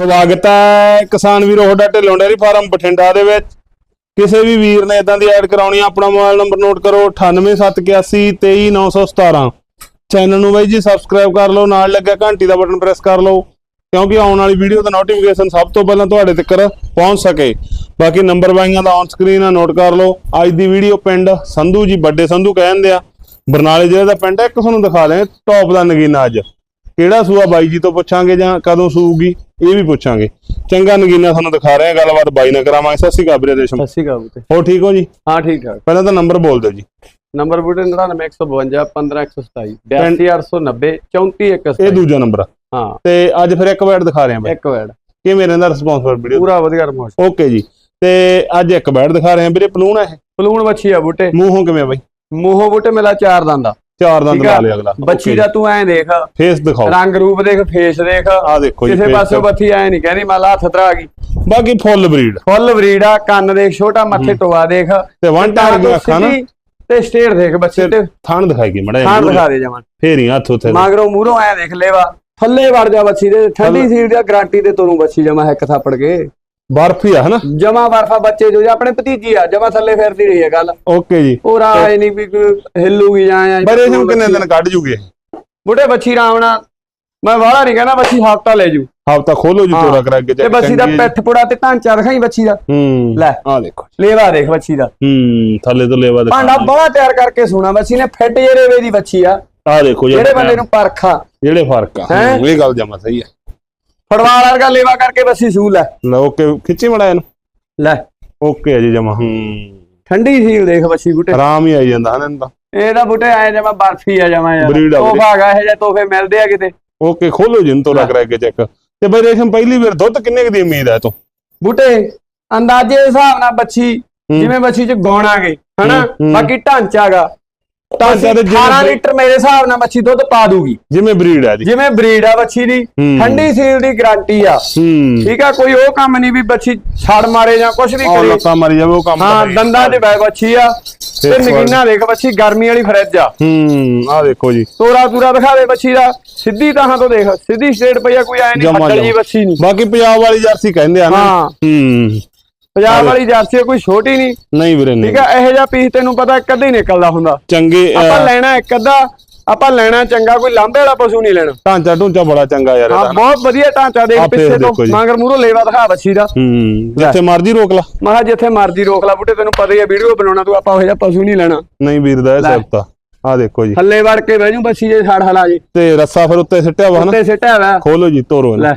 ਸਵਾਗਤ ਹੈ ਕਿਸਾਨ ਵੀਰੋ ਤੁਹਾਡਾ ਢਿੱਲੋਂ ਡੇਅਰੀ ਫਾਰਮ ਬਠਿੰਡਾ ਦੇ ਵਿੱਚ। ਕਿਸੇ ਵੀ ਵੀਰ ਨੇ ਇਦਾਂ ਦੀ ਐਡ ਕਰਾਉਣੀ ਆ, ਆਪਣਾ ਮੋਬਾਈਲ ਨੰਬਰ ਨੋਟ ਕਰੋ 9871823917 ਚੈਨਲ ਨੂੰ ਬਾਈ ਜੀ ਸਬਸਕ੍ਰਾਈਬ ਕਰ ਲਓ ਨਾਲ ਲੱਗਾ ਘੰਟੀ ਦਾ ਬਟਨ ਪ੍ਰੈਸ ਕਰ ਲਓ ਕਿਉਂਕਿ ਆਉਣ ਵਾਲੀ ਵੀਡੀਓ ਦਾ ਨੋਟੀਫਿਕੇਸ਼ਨ ਸਭ ਤੋਂ ਪਹਿਲਾਂ ਤੁਹਾਡੇ ਤੱਕ ਪਹੁੰਚ ਸਕੇ। ਬਾਕੀ ਨੰਬਰ ਬਾਈਆਂ ਦਾ ਔਨ ਸਕਰੀਨ ਆ ਨੋਟ ਕਰ ਲਓ। ਅੱਜ ਦੀ ਵੀਡੀਓ ਪਿੰਡ ਸੰਧੂ ਜੀ ਵੱਡੇ ਸੰਧੂ ਕਹਿੰਦੇ ਆ। ਬਰਨਾਲੇ ਜ਼ਿਲ੍ਹੇ ਦਾ ਪਿੰਡ ਹੈ ਇੱਕ ਤੁਹਾਨੂੰ ਦਿਖਾ ਦੇ ਟੌਪ ਦਾ ਨਗੀਨਾ ਅੱਜ। ਕਿਹੜਾ ਸੂਆ ਬਾਈ ਜੀ ਤੋਂ ਪੁੱਛਾਂਗੇ ਜਾਂ ਕਦੋਂ ਸੂਗੀ ਇਹ ਵੀ ਪੁੱਛਾਂਗੇ। ਚੰਗਾ ਨਗੀਨਾ ਤੁਹਾਨੂੰ ਦਿਖਾ ਰਹੇ ਆ ਗੱਲਬਾਤ ਬਾਈ ਨਾਲ ਕਰਾਵਾਂਗੇ। ਸਤਿ ਸ਼੍ਰੀ ਅਕਾਲ ਵੀਰੇ ਰੇਸ਼ਮ ਸਤਿ ਸ਼੍ਰੀ ਅਕਾਲ ਬੁੱਤੇ ਹੋ ਠੀਕ ਹੋ ਜੀ? ਹਾਂ ਠੀਕ ਠਾਕ। ਪਹਿਲਾਂ ਤਾਂ ਨੰਬਰ ਬੋਲ ਦਿਓ ਜੀ। ਨੰਬਰ ਬੁੱਤੇ 99152 15127 82890 34127 ਇਹ ਦੂਜਾ ਨੰਬਰ ਆ। ਹਾਂ। ਤੇ ਅੱਜ ਫਿਰ ਇੱਕ ਬੈਟ ਦਿਖਾ ਰਹੇ ਆ ਬਾਈ। ਇੱਕ ਵਰਡ ਕਿਵੇਂ ਰਹਿੰਦਾ ਰਿਸਪੌਂਸ ਫਿਰ ਵੀਡੀਓ ਪੂਰਾ ਵਧੀਆ ਰਿਮੋਟ ਓਕੇ ਜੀ। ਤੇ ਅੱਜ ਇੱਕ ਬੈਟ ਦਿਖਾ ਰਹੇ ਆ ਵੀਰੇ ਪਲੂਣ ਹੈ ਪਲੂਣ ਬੱਚੀ ਆ ਬੁੱਟੇ। ਮੂੰਹੋਂ ਕਿਵੇਂ ਆ ਬਾਈ? ਮੂੰਹੋਂ ਬੁੱਟੇ ਮਿਲਾ ਚਾਰ ਦੰਦਾ ਚਾਰ ਦੰਦ। ਲਾ ਲਿਆ ਅਗਲਾ। ਬੱਚੀ ਦਾ ਤੂੰ ਐਂ ਦੇਖ। ਫੇਸ ਦਿਖਾਓ। ਰੰਗ ਰੂਪ ਦੇਖ ਫੇਸ ਦੇਖ। ਆ ਦੇਖੋ ਜੀ ਕਿਸੇ ਪਾਸੋਂ। ਬੱਥੀ ਐ ਨਹੀਂ ਕਹਿੰਦੀ ਮਾਲਾ ਹੱਥ ਤਰਾ ਗਈ। ਬਾਕੀ ਫੁੱਲ ਬਰੀਡ। ਫੁੱਲ ਬਰੀਡ ਆ ਕੰਨ ਦੇਖ ਛੋਟਾ ਮੱਥੇ ਟੋਆ ਦੇਖ। ਤੇ ਵਨ ਟਾਰ ਦੀਆਂ ਅੱਖਾਂ ਨਾ। ਤੇ ਸਟੇਟ ਦੇਖ ਬੱਚੇ ਤੇ ਥਣ ਦਿਖਾਈਗੀ ਮੜਾ ਖਾਣ ਦਿਖਾ ਦੇ ਜਮਨ ਫੇਰ ਹੀ ਹੱਥ ਉੱਥੇ ਮਗਰੋਂ ਮੂਹਰੋਂ ਐ ਦੇਖ ਲੈਵਾ। ਥੱਲੇ ਵੜ ਜਾ ਬੱਚੀ ਦੇ। ਠੰਡੀ ਸੀਟ ਦੀ ਗਾਰੰਟੀ ਤੇ ਤੋਰੂ ਬੱਚੀ ਜਮਾ ਇੱਕ ਥਾਪੜ ਕੇ। ਬਰਫ ਹੀ ਆ ਹਨਾ? ਜਮਾ ਬਰਫਾ ਬੱਚੇ ਜੋ ਆਪਣੇ ਭਤੀਜੀ ਆ ਜਮਾ ਥੱਲੇ ਫਿਰਦੀ ਰਹੀ ਹੈ ਗੱਲ। ਓਕੇ ਜੀ। ਉਹ ਰਾਏ ਨਹੀਂ ਵੀ ਹਿੱਲੂਗੀ ਜਾਂ ਜਾਂ ਬਰੇ ਹਮ ਕਿੰਨੇ ਦਿਨ ਕੱਢ ਜੂਗੇ? ਬੁੱਢੇ ਬੱਚੀ ਰਾਵਣਾ ਮੈਂ ਵਾਲਾ ਨਹੀਂ ਕਹਿੰਦਾ ਬੱਚੀ ਹਫਤਾ ਲੈ ਜੂ। ਹਫਤਾ ਖੋਲੋ ਜੀ। ਤੋਰਾ ਕਰਾ ਕੇ ਤੇ ਬੱਚੀ ਦਾ ਪਿੱਠ ਪੁੜਾ ਤੇ ਢਾਂਚਾ ਦਿਖਾਈ ਬੱਚੀ ਦਾ। ਹੂੰ ਲੈ। ਆ ਦੇਖੋ। ਲੇਵਾ ਦੇਖ ਬੱਚੀ ਦਾ। ਹੂੰ ਥੱਲੇ ਤੋਂ ਲੇਵਾ ਦਿਖਾ ਭਾਂਡਾ ਬੜਾ ਤਿਆਰ ਕਰਕੇ ਸੋਣਾ ਬੱਚੀ ਨੇ ਫਿੱਟ ਜਰੇਵੇ ਦੀ ਬੱਚੀ ਆ। ਆ ਦੇਖੋ ਜੀ ਜਿਹੜੇ ਬੰਦੇ ਨੂੰ ਪਰਖਾ ਜਿਹੜੇ ਫ਼ਰਕ ਆ। ਇਹ ਗੱਲ ਜਮਾ ਸਹੀ ਹੈ ਫੜਵਾਲ ਵਰਗਾ ਲੇਵਾ ਕਰਕੇ ਬੱਚੀ ਸੂਲ ਹੈ ਲੈ ਓਕੇ ਖਿੱਚੀ ਮੜਾ ਇਹਨੂੰ। ਲੈ। ਓਕੇ ਜੀ ਜਮਾ। ਹੂੰ। ਠੰਡੀ ਸੀਲ ਦੇਖ ਬੱਚੀ ਬੁੱਟੇ। ਆਰਾਮ ਹੀ ਆਈ ਜਾਂਦਾ ਹਨ ਤਾਂ। ਇਹਦਾ ਬੁੱਟੇ ਆਏ ਜਮਾ ਬਰਫੀ ਆ ਜਮਾ ਯਾਰ। ਤੋਹਫਾ ਹੈਗਾ ਇਹ ਜੇ ਤੋਹਫੇ ਮਿਲਦੇ ਆ ਕਿਤੇ। ਓਕੇ ਖੋਲੋ ਜੀ ਤੋਰਾ ਕਰਾ ਕੇ ਚੈੱਕ। ਤੇ ਬਈ ਰੇਸ਼ਮ ਪਹਿਲੀ ਵਾਰ ਦੁੱਧ ਕਿੰਨੇ ਕੁ ਦੀ ਉਮੀਦ ਹੈ ਤੋ ਬੁੱਟੇ ਅੰਦਾਜ਼ੇ ਹਿਸਾਬ ਨਾਲ ਬੱਚੀ ਜਿਵੇਂ ਬੱਚੀ ਚ ਗਾਉਣਾਗੇ ਹਨਾ। ਬਾਕੀ ਢਾਂਚਾਗਾ ਢਾਂਚਾ ਤੇ 18 ਜਿਵੇਂ ਲੀਟਰ ਮੇਰੇ ਹਿਸਾਬ ਨਾਲ ਬੱਚੀ ਦੁੱਧ ਪਾ ਦੂਗੀ। ਜਿਵੇਂ ਬਰੀਡ ਹੈ ਜੀ। ਜਿਵੇਂ ਬਰੀਡ ਆ ਬੱਚੀ ਦੀ ਹੂੰ। ਠੰਡੀ ਸੀਲ ਦੀ ਗਾਰੰਟੀ ਆ। ਹੂੰ। ਠੀਕ ਆ ਕੋਈ ਉਹ ਕੰਮ ਨਹੀਂ ਵੀ ਬੱਚੀ ਛੜ ਮਾਰੇ ਜਾਂ ਕੁਝ ਵੀ ਔਰ ਕਰੇ। ਲੱਤਾਂ ਮਾਰੀ ਜਾਵੇ ਉਹ ਕੰਮ ਹਾਂ ਤਾਂ ਹੈ ਹੀ। ਦੰਦਾਂ 'ਚ ਬੈ ਬੱਚੀ ਆ। ਤੇ ਨਗੀਨਾ ਦੇਖ ਗਰਮੀ ਵਾਲੀ ਫਰਿੱਜ ਆ। ਹੂੰ ਆ ਦੇਖੋ ਜੀ। ਤੋਰਾ ਤੂਰਾ ਦਿਖਾਵੇ ਬੱਚੀ ਦਾ। ਸਿੱਧੀ ਤਾਂ ਤੋਂ ਦੇਖ ਸਿੱਧੀ ਸਟੇਟ ਪਈ ਆ ਕੋਈ ਐ ਨਹੀਂ ਜਮਾਂ ਹੱਡਲ ਜੀ ਜਮਾਂ। ਬੱਚੀ ਨਹੀਂ। ਬਾਕੀ ਪੰਜਾਬ ਵਾਲੀ ਜਰਸੀ ਕਹਿੰਦੇ ਆ ਨਾ। ਹਾਂ। ਪੰਜਾਬ ਵਾਲੀ ਜਰਸੀ ਕੋਈ ਛੋਟੀ ਨਹੀਂ। ਨਹੀਂ ਵੀਰੇ ਨਹੀਂ। ਠੀਕ ਆ ਇਹੋ ਜਿਹਾ ਪੀਸ ਤੈਨੂੰ ਪਤਾ ਕਦੇ ਹੀ ਨਿਕਲਦਾ ਹੁੰਦਾ। ਚੰਗੇ ਆਪਾਂ ਲੈਣਾ ਇੱਕ ਅੱਧਾ ਆਪਾਂ ਲੈਣਾ ਚੰਗਾ ਕੋਈ ਲਾਂਬੇ ਵਾਲਾ ਪਸ਼ੂ ਨਹੀਂ ਲੈਣਾ। ਢਾਂਚਾ ਢੂੰਚਾ ਬੜਾ ਚੰਗਾ ਯਾਰ ਹਾਂ ਇਹਦਾ। ਨਾ। ਬਹੁਤ ਵਧੀਆ ਢਾਂਚਾ ਦੇਖ ਪਿੱਛੇ ਤੋਂ। ਮਗਰ ਮੂਰੋ ਲੇਵਾ ਦਿਖਾ ਬੱਚੀ ਦਾ। ਹੂੰ ਜਿੱਥੇ ਮਰਜ਼ੀ ਰੋਕ ਲਾ। ਮੈਂ ਕਿਹਾ ਜਿੱਥੇ ਮਰਜ਼ੀ ਰੋਕ ਲਾ ਬੁੱਟੇ ਤੈਨੂੰ ਪਤਾ ਹੀ ਆ ਵੀਡੀਓ ਬਣਾਉਣਾ ਤੂੰ ਆਪਾਂ ਉਹ ਜਿਹਾ ਪਸ਼ੂ ਨਹੀਂ ਲੈਣਾ। ਨਹੀਂ ਵੀਰ ਦਾ ਇਹ। ਸਬਤਾ ਆ। ਦੇਖੋ ਜੀ। ਥੱਲੇ ਵੜ ਕੇ ਬਹਿ ਜੂ ਬੱਚੀ ਜੇ ਛੜ ਹਲਾ ਜੇ। ਤੇ ਰੱਸਾ ਫਿਰ ਉੱਤੇ ਸਿੱਟਿਆ ਵਾ ਹਨਾ? ਉੱਤੇ ਸਿੱਟਿਆ ਵਾ। ਖੋਲੋ ਜੀ ਤੋਰੋ ਲੈ।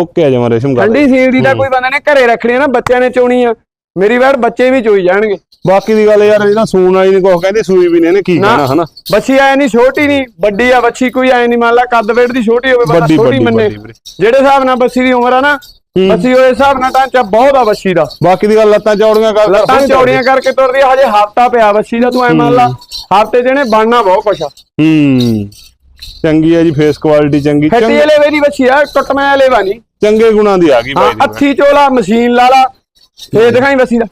ਓਕੇ ਆ ਜਮਾ ਰੇਸ਼ਮ ਗੱਲ। ਠੰਡੀ ਸੀਲ ਦੀ ਤਾਂ ਕੋਈ ਬੰਦੇ ਨੇ ਘਰੇ ਰੱਖਣੀ ਆ ਨਾ ਬੱਚਿਆਂ ਨੇ ਚੋਣੀ ਆ। ਮੇਰੀ ਵਾਰ ਬੱਚੇ ਵੀ ਚੋਈ ਜਾਣਗੇ। ਬਾਕੀ ਦੀ ਗੱਲ ਯਾਰ ਇਹਨਾਂ ਸੂਣ ਵਾਲੀ ਨੇ ਕੁਛ ਕਹਿੰਦੇ ਸੂਈ ਵੀ ਨੇ ਇਹਨੇ ਕੀ। ਕਹਿਣਾ ਹਨਾ? ਬੱਚੀ ਐ ਨਹੀਂ ਛੋਟੀ ਨਹੀਂ ਵੱਡੀ ਆ ਬੱਚੀ ਕੋਈ ਐ ਨਹੀਂ ਮੰਨ ਲਾ ਕੱਦ ਵੇੜ ਦੀ ਛੋਟੀ ਹੋਵੇ ਬੰਦਾ ਛੋਟੀ ਮੰਨੇ। ਜਿਹੜੇ ਹਿਸਾਬ ਨਾਲ ਬੱਚੀ ਦੀ ਉਮਰ ਆ ਨਾ ਹੂੰ। ਬੱਚੀ ਉਹਦੇ ਹਿਸਾਬ ਨਾਲ ਢਾਂਚਾ ਬਹੁਤ ਆ ਬੱਚੀ ਦਾ। ਬਾਕੀ ਦੀ ਗੱਲ ਲੱਤਾਂ ਚੌੜੀਆਂ ਕਰ ਲੱਤਾਂ ਚੌੜੀਆਂ ਕਰਕੇ ਤੁਰਦੀ ਹਜੇ ਹਫਤਾ ਪਿਆ ਬੱਚੀ ਦਾ ਤੂੰ ਐ ਮੰਨ ਲਾ। ਹਫ਼ਤੇ ਜਿਹਨੇ ਬਣਨਾ ਬਹੁਤ ਕੁਛ ਆ। ਹੂੰ। ਚੰਗੀ ਆ ਜੀ ਫੇਸ ਕੁਆਲਿਟੀ ਚੰਗੀ। ਚੰਗੇ- ਵਾਲੇ ਵੇਰੀ ਬੱਚੀ ਆ ਟੁੱਟਵੇਂ ਵਾਲੇ ਨਹੀਂ ਚੰਗੇ ਗੁਣਾਂ ਦੀ ਆ ਗਈ ਹਾਂ ਬਾਈ ਦੀ। ਅੱਥੀ ਚੋਲਾ ਮਸ਼ੀਨ ਲਾ ਲਾ ਫੇਰ ਦਿਖਾਈ ਬੱਚੀ ਦਾ।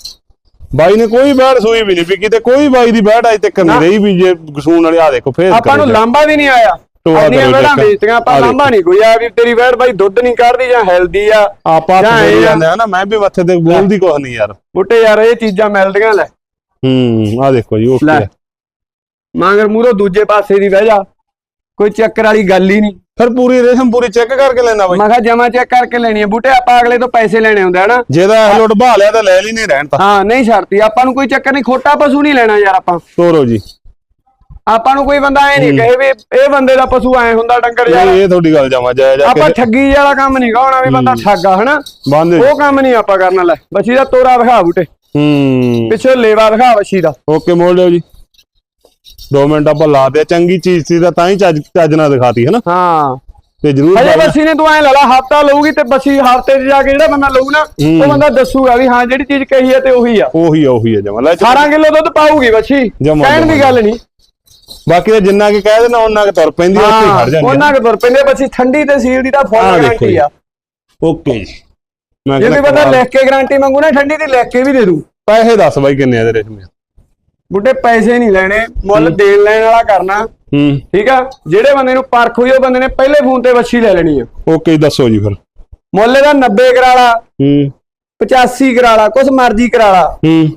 ਬਾਈ ਨੇ ਕੋਈ ਬੈੜ ਸੂਈ ਵੀ ਨਹੀਂ ਵੀ ਕਿਤੇ ਕੋਈ ਬਾਈ ਦੀ ਬੈੜ ਅਜ ਤੱਕ ਨਹੀਂ ਰਹੀ ਵੀ ਜੇ ਗਸੂਨ ਵਾਲੇ ਆ ਦੇਖੋ ਫੇਸ ਆਪਾਂ ਨੂੰ ਲਾਂਬਾ ਵੀ ਨਹੀਂ ਆਇਆ। ਟੋਆ ਇੰਨੀਆਂ ਕਰੋ ਵੇੜਾਂ check। ਵੇਚਤੀਆਂ ਆਪਾਂ ਆ ਦੇਖੋ। ਲਾਂਬਾ ਨਹੀਂ ਕੋਈ ਆ ਵੀ ਤੇਰੀ ਬਾਈ ਦੁੱਧ ਨਹੀਂ ਕੱਢਦੀ ਜਾਂ ਹੈਲਦੀ ਆ ਆਪਾਂ ਜਾਂ ਹੱਥ ਇਹ ਦੇ ਆ। ਜਾਂਦੇ ਆ ਨਾ ਮੈਂ ਵੀ ਮੱਥੇ ਤੇ ਬੋਲਦੀ ਕੁਛ ਨਹੀਂ ਯਾਰ। ਬੁੱਟੇ ਯਾਰ ਇਹ ਚੀਜ਼ਾਂ ਮਿਲਦੀਆਂ ਲੈ। ਹੂੰ ਆ ਦੇਖੋ ਜੀ। ਓਕੇ। ਮਗਰ ਮੂਰੋ ਦੂਜੇ ਪਾਸੇ ਦੀ ਬਹਿ ਜਾ। ਕੋਈ ਚੱਕਰ ਵਾਲੀ ਗੱਲ ਹੀ ਨਹੀਂ। ਫਿਰ ਪੂਰੀ ਰੇਸ਼ਮ ਪੂਰੀ ਚੈੱਕ ਕਰਕੇ ਲੈਣਾ ਬਾਈ। ਮੈਂ ਕਿਹਾ ਜਮਾ ਚੈੱਕ ਕਰਕੇ ਲੈਣੀ ਹੈ ਬੂਟੇ ਆਪਾਂ ਅਗਲੇ ਤੋਂ ਪੈਸੇ ਲੈਣੇ ਹੁੰਦੇ ਆ ਨਾ। ਜਿਹਦਾ ਇਹ ਲੋਟ ਬਹਾ ਲਿਆ ਤਾਂ ਲੈ ਲਈ ਨਹੀਂ ਰਹਿਣ ਤਾਂ। ਹਾਂ ਨਹੀਂ ਛੱਡਤੀ ਆਪਾਂ ਨੂੰ ਕੋਈ ਚੱਕਰ ਨਹੀਂ। ਖੋਟਾ ਪਸ਼ੂ ਨਹੀਂ ਲੈਣਾ ਯਾਰ ਆਪਾਂ। ਤੋਰੋ ਜੀ। ਆਪਾਂ ਨੂੰ ਕੋਈ ਬੰਦਾ ਐ ਨਹੀਂ ਕਹੇ ਵੀ ਇਹ ਬੰਦੇ ਦਾ ਪਸ਼ੂ ਐ ਹੁੰਦਾ ਡੰਗਰ ਯਾਰ ਇਹ ਇਹ ਤੁਹਾਡੀ ਗੱਲ ਜਮਾ ਜਾਇਜ਼ ਆ ਆਪਾਂ ਠੱਗੀ ਵਾਲਾ ਕੰਮ ਨਹੀਂ ਗਾਉਣਾ ਵੀ ਬੰਦਾ ਠੱਗਾ ਹਨਾ? ਉਹ ਕੰਮ ਨਹੀਂ ਆਪਾਂ ਕਰਨਾ ਲੈ ਬੱਚੀ ਦਾ ਤੋਰਾ ਦਿਖਾ ਬੂਟੇ। ਹੂੰ। ਪਿੱਛੇ ਲੇਵਾ ਦਿਖਾ ਬੱਚੀ ਦਾ। ਓਕੇ ਮੋੜ ਲਿਓ ਜੀ। 2 ਮਿੰਟ ਆਪਾਂ ਲਾ ਦਿਆ ਚੰਗੀ ਚੀਜ਼ ਸੀ ਤਾਂ ਤਾਂ ਹੀ ਚੱਜ ਚੱਜ ਨਾਲ ਦਿਖਾਤੀ ਹੈ ਨਾ ਹਾਂ ਤੇ ਜਰੂਰ ਹਜੇ ਬੱਚੀ ਨੇ ਤੂੰ ਐ ਲਾ ਲਾ ਹਫਤਾ ਲਊਗੀ ਤੇ ਬੱਚੀ ਹਫ਼ਤੇ 'ਚ ਜਾ ਕੇ ਜਿਹੜਾ ਬੰਦਾ ਲਊ ਨਾ। ਉਹ ਬੰਦਾ ਦੱਸੂਗਾ ਵੀ ਹਾਂ ਜਿਹੜੀ ਚੀਜ਼ ਕਹੀ ਹੈ ਤੇ ਉਹੀ ਆ ਉਹੀ ਆ ਉਹੀ ਆ ਜਮਾ ਲੈ ਚੱਲ। 18 ਕਿਲੋ ਦੁੱਧ ਪਾਊਗੀ ਜਮਾਂ, ਕਹਿਣ ਦੀ। ਗੱਲ ਨਹੀਂ ਬਾਕੀ ਤਾਂ ਜਿੰਨਾ ਕਿ ਕਹਿ ਦੇਣਾ ਉਹਨਾਂ ਕਿ ਤੁਰ ਪੈਂਦੀ ਆ ਉੱਥੇ ਹੀ ਖੜ ਜਾਂਦੀ ਉਹਨਾਂ ਕੇ ਤੁਰ ਪੈਂਦੇ ਬੱਚੀ ਠੰਡੀ ਤੇ ਸੀਲ ਦੀ ਤਾਂ ਫੁੱਲ ਗਾਰੰਟੀ। ਆ ਓਕੇ ਜੀ ਮੈਂ ਜੇ ਵੀ ਬੰਦਾ। ਲਿਖ ਕੇ ਗਾਰੰਟੀ ਮੰਗੂ ਨਾ ਠੰਡੀ ਦੀ ਲਿਖ ਕੇ ਵੀ ਦੇ ਦੂ ਪੈਸੇ ਦੱਸ ਬਾਈ ਕਿੰਨੇ ਆ ਦੇ ਰੇਸ਼ਮੀ ਬੁੱਢੇ ਪੈਸੇ ਨਹੀਂ ਲੈਣੇ ਮੁੱਲ ਦੇਣ ਲੈਣ ਵਾਲਾ ਕਰਨਾ। ਹੂੰ। ਠੀਕ ਆ? ਜਿਹੜੇ ਬੰਦੇ ਨੂੰ ਪਰਖ ਹੋਈ ਉਹ ਬੰਦੇ ਨੇ ਪਹਿਲੇ ਫੋਨ ਤੇ ਵੱਛੀ ਲੈ ਲੈਣੀ ਆ। ਓਕੇ ਦੱਸੋ ਜੀ ਫਿਰ। ਮੁੱਲ ਦਾ 90 ਕਰਾਲਾ ਹੂੰ। 85 ਕਰਾਲਾ ਕੁਛ ਮਰਜ਼ੀ ਕਰਾਲਾ ਹੂੰ।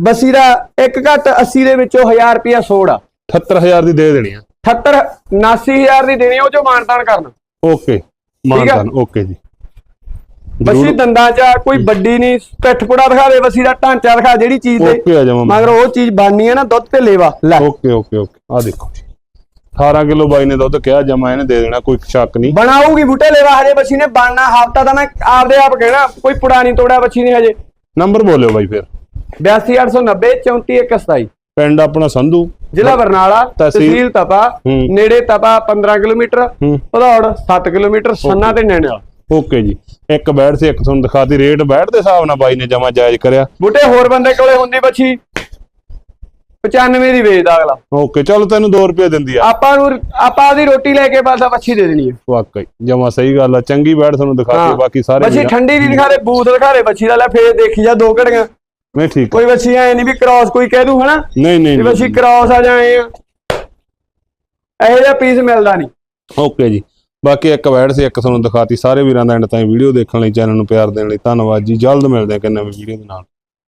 ਬੱਸੀ ਦਾ ਇੱਕ ਘੱਟ 80 ਦੇ ਵਿੱਚੋਂ 1000 ਰੁਪਿਆ ਸੋੜ ਆ 78000 ਦੀ ਦੇ ਦੇਣੀ ਆ। 78 79000 ਦੀ ਦੇਣੀ ਉਹ ਜੋ ਮਾਨਤਾਨ ਕਰਨਾ। ਓਕੇ ਮਾਨਤਾਨ ਓਕੇ ਜੀ। ਬੱਸੀ ਦੰਦਾਂ 'ਚ ਆ, ਕੋਈ ਵੱਡੀ ਨਹੀਂ ਪਿੱਠ ਪੁੜਾ ਦਿਖਾ ਦੇ ਬੱਸੀ ਦਾ ਢਾਂਚਾ ਦਿਖਾ ਜਿਹੜੀ ਚੀਜ਼ ਤੇ ਓਕੇ ਆ ਜਾਵਾਂ ਮਗਰ ਉਹ ਚੀਜ਼ ਬਣਨੀ ਹੈ ਨਾ ਦੁੱਧ ਤੇ ਲੇਵਾ ਲੈ। Okay okay okay. ਆ ਦੇਖੋ ਜੀ। 18 ਕਿਲੋ ਬਾਈ ਨੇ ਦੁੱਧ ਕਿਹਾ ਜਮਾ ਇਹਨੇ ਦੇ ਦੇਣਾ ਕੋਈ ਸ਼ੱਕ ਨਹੀਂ। ਬਣਾਊਗੀ ਬੂਟੇ ਲੇਵਾ ਹਜੇ ਬੱਸੀ ਨੇ ਬਣਨਾ ਹਫਤਾ ਤਾਂ ਮੈਂ ਆਪਦੇ ਆਪ ਕਹਿਣਾ ਕੋਈ ਪੁੜਾ ਨਹੀਂ ਤੋੜਿਆ ਬੱਸੀ ਨੇ ਹਜੇ। ਨੰਬਰ ਬੋਲਿਓ ਬਾਈ ਫਿਰ। 82890 34127 ਪਿੰਡ ਆਪਣਾ ਸੰਧੂ। ਜ਼ਿਲ੍ਹਾ ਬਰਨਾਲਾ ਤਹਿਸੀਲ- ਤਹਿਸੀਲ ਤਪਾ ਹੂੰ। ਨੇੜੇ ਤਪਾ 15 ਕਿਲੋਮੀਟਰ ਹੂੰ। ਭਦੌੜ 7 ਕਿਲੋਮੀਟਰ ਸੰਨਾ ਤੇ ਨੈਣਾ ਓਕੇ ਜੀ। ਇੱਕ ਬੈਠ ਸੀ ਇੱਕ ਤੁਹਾਨੂੰ ਦਿਖਾਤੀ ਰੇਟ ਬੈਠ ਦੇ ਹਿਸਾਬ ਨਾਲ ਬਾਈ ਨੇ ਜਮਾ ਜਾਇਜ਼ ਕਰਿਆ। ਬੂਟੇ ਹੋਰ ਬੰਦੇ ਕੋਲੇ ਹੁੰਦੀ ਬੱਚੀ 95 ਦੀ ਵੇਚਦਾ ਅਗਲਾ। ਓਕੇ ਚਲੋ ਤੈਨੂੰ 2 ਰੁਪਏ ਦਿੰਦੀ ਆ। ਆਪਾਂ ਨੂੰ ਆਪਾਂ ਉਹਦੀ ਰੋਟੀ ਲੈ ਕੇ ਬਸ ਬੱਚੀ ਦੇ ਦੇਣੀ ਹੈ ਵਾਕਈ ਜਮਾ ਸਹੀ ਗੱਲ ਆ ਚੰਗੀ ਬੈਠ ਤੁਹਾਨੂੰ ਦਿਖਾਤੀ ਬਾਕੀ ਸਾਰੇ ਬੱਚੀ ਠੰਡੀ ਦੀ ਦਿਖਾ ਦੇ ਬੂਥ ਦਿਖਾ ਦੇ ਬੱਚੀ ਦਾ ਲੈ ਫੇਰ ਦੇਖੀ ਜਾ ਦੋ ਘੜੀਆਂ। ਨਹੀਂ ਠੀਕ। ਕੋਈ ਬੱਚੀ ਐ ਨਹੀਂ ਵੀ ਕ੍ਰਾਸ ਕੋਈ ਕਹਿ ਦੂ ਹਨਾ? ਨਹੀਂ ਨਹੀਂ ਬੱਚੀ। ਕ੍ਰਾਸ ਆ ਜਾਏ ਆ। ਇਹੋ ਜਿਹਾ ਪੀਸ ਮਿਲਦਾ ਨਹੀਂ ਓਕੇ ਜੀ। ਬਾਕੀ ਇੱਕ ਬੈਠ ਸੀ, ਇੱਕ ਤੁਹਾਨੂੰ ਦਿਖਾਤੀ। ਸਾਰੇ ਵੀਰਾਂ ਦਾ ਐਂਡ ਤਾਈਂ ਵੀਡੀਓ ਦੇਖਣ ਲਈ, ਚੈਨਲ ਨੂੰ ਪਿਆਰ ਦੇਣ ਲਈ। ਧੰਨਵਾਦ ਜੀ। ਜਲਦ ਮਿਲਦੇ ਹਾਂ ਕਿ ਨਵੀਂ ਵੀਡੀਓ ਦੇ ਨਾਲ।